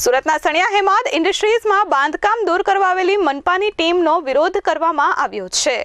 સુરતના સણિયા હેમાદ ઇન્ડસ્ટ્રીઝમાં બાંધકામ દૂર કરવા આવેલી મનપાની ટીમનો વિરોધ કરવામાં આવ્યો છે.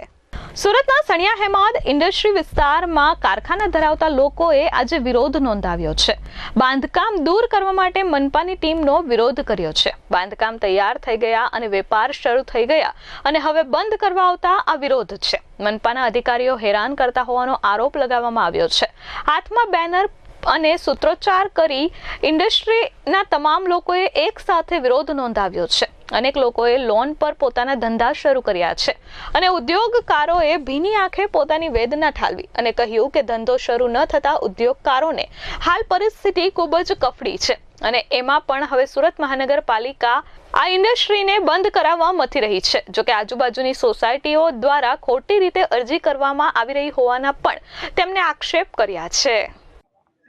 સુરતના સણિયા હેમાદ ઇન્ડસ્ટ્રી વિસ્તારમાં કારખાના ધરાવતા લોકોએ આજે વિરોધ નોંધાવ્યો છે. બાંધકામ દૂર કરવા માટે મનપાની ટીમનો વિરોધ કર્યો છે. બાંધકામ તૈયાર થઈ ગયા અને વેપાર શરૂ થઈ ગયા અને હવે બંધ કરવા આવતા આ વિરોધ છે. મનપાના અધિકારીઓ હેરાન કરતા હોવાનો આરોપ લગાવવામાં આવ્યો છે. હાથમાં બેનર અને સૂત્રોચ્ચાર કરી ઇન્ડસ્ટ્રીના તમામ લોકોએ એક સાથે વિરોધ નોંધાવ્યો છે. અનેક લોકોએ લોન પર પોતાના ધંધા શરૂ કર્યા છે અને ઉદ્યોગકારોએ ભીની આંખે પોતાની વેદના ઠાલવી અને કહ્યું કે ધંધો શરૂ ન થતા ઉદ્યોગકારોને હાલ પરિસ્થિતિ ખૂબ જ કફડી છે અને એમાં પણ હવે સુરત મહાનગરપાલિકા આ ઇન્ડસ્ટ્રીને બંધ કરાવવા મથી રહી છે. જોકે આજુબાજુની સોસાયટીઓ દ્વારા ખોટી રીતે અરજી કરવામાં આવી રહી હોવાના પણ તેમને આક્ષેપ કર્યા છે.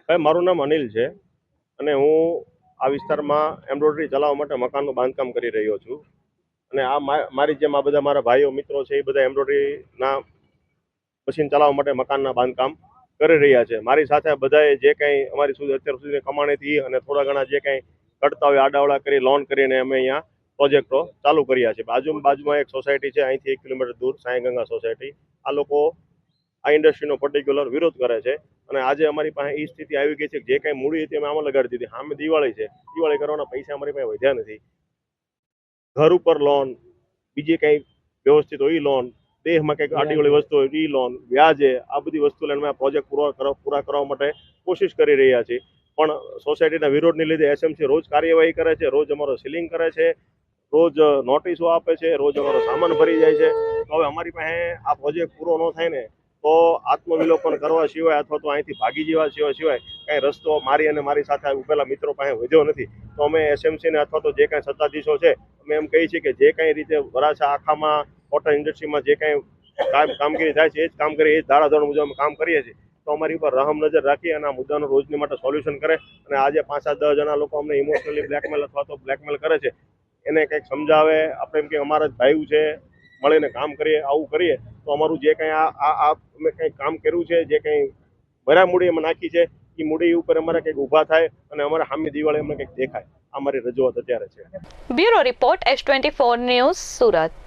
ભાઈ મારું નામ અનિલ છે અને હું આ વિસ્તારમાં એમ્બ્રોઇડરી ચલાવવા માટે મકાનનું બાંધકામ કરી રહ્યો છું. અને આ મારી જેમ આ બધા મારા ભાઈઓ, મિત્રો છે, એ બધા એમ્બ્રોઇડરીના મશીન ચલાવવા માટે મકાનના બાંધકામ કરી રહ્યા છે. મારી સાથે બધાએ જે કંઈ અમારી સુધી અત્યાર સુધી કમાણીથી અને થોડા ઘણા જે કંઈ કડતા હોય, આડાવડા કરી, લોન કરીને અમે અહીંયા પ્રોજેક્ટો ચાલુ કર્યા છે. બાજુ બાજુમાં એક સોસાયટી છે, અહીંથી એક કિલોમીટર દૂર સાંઈગંગા સોસાયટી. આ લોકો આ ઇન્ડસ્ટ્રીનો પર્ટિક્યુલર વિરોધ કરે છે. અને આજે અમારી પાસે એ સ્થિતિ આવી ગઈ છે જે કાંઈ મૂડી હતી અમે આમાં લગાડી દીધી. સામે દિવાળી છે. દિવાળી કરવાના પૈસા અમારી પાસે વધ્યા નથી. ઘર ઉપર લોન બીજી કંઈ વ્યવસ્થિત હોય ઈ લોન દેહમાં કંઈક આડીવાળી વસ્તુ હોય એ લોન વ્યાજે, આ બધી વસ્તુ લઈને અમે આ પ્રોજેક્ટ પૂરો પૂરા કરવા માટે કોશિશ કરી રહ્યા છીએ. પણ સોસાયટીના વિરોધને લીધે એસએમસી રોજ કાર્યવાહી કરે છે, રોજ અમારો સીલિંગ કરે છે, રોજ નોટિસો આપે છે, રોજ અમારો સામાન ભરી જાય છે. તો હવે અમારી પાસે આ પ્રોજેક્ટ પૂરો ન થાય ને તો આત્મવિલોપન કરવા સિવાય અથવા તો અહીંથી ભાગી જવા સિવાય સિવાય કાંઈ રસ્તો મારી અને મારી સાથે ઉભેલા મિત્રો પાસે વધ્યો નથી. તો અમે એસએમસીને અથવા તો જે કાંઈ સત્તાધીશો છે, અમે એમ કહીએ છીએ કે જે કાંઈ રીતે વરાછા આખામાં કોટન ઇન્ડસ્ટ્રીમાં જે કાંઈ કામ કામગીરી થાય છે, એ જ કામ કરીએ, એ જ ધારાધોરણ મુજબ અમે કામ કરીએ છીએ. તો અમારી ઉપર રહમ નજર રાખી અને આ મુદ્દાનું રોજની માટે સોલ્યુશન કરે અને આજે પાંચ સાત દસ જણા લોકો અમને ઇમોશનલી બ્લેકમેલ અથવા તો બ્લેકમેલ કરે છે. એને કંઈક સમજાવે, આપણે એમ કે અમારા જ ભાઈઓ છે, મળીને કામ કરીએ, આવું કરીએ. તો અમારું જે કંઈ આ અમે કંઈ કામ કર્યું છે, જે કંઈ ભર્યા મૂડી અમે નાખી છે એ મૂડી ઉપર અમારે કંઈક ઊભા થાય અને અમારા સામે દિવાળી અમને કંઈક દેખાય. આ મારી રજૂઆત અત્યારે છે. Bureau report S twenty four news Surat.